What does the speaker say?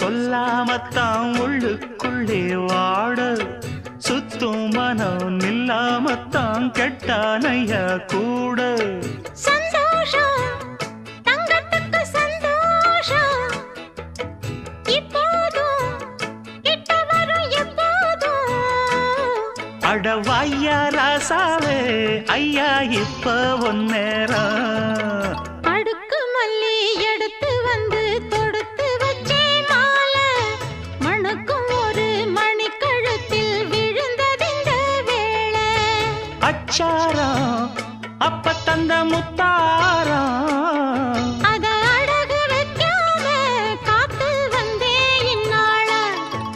சொல்லாமத்தான் உள்ளுக்குள்ளே வாட. சுத்தும் மனம் நில்லாமத்தான் கெட்டானையா கூட. அடவாய்யா ராசாவே ஐயா இப்ப ஒன்னேரம் அடுக்கு மல்லி எடுத்து வந்து தொடுத்து வச்சே மாலை. மணுக்கும் ஒரு மணிக்கழுத்தில் விழுந்ததிந்த வேளை. அச்சாரம் அப்ப தந்த முத்து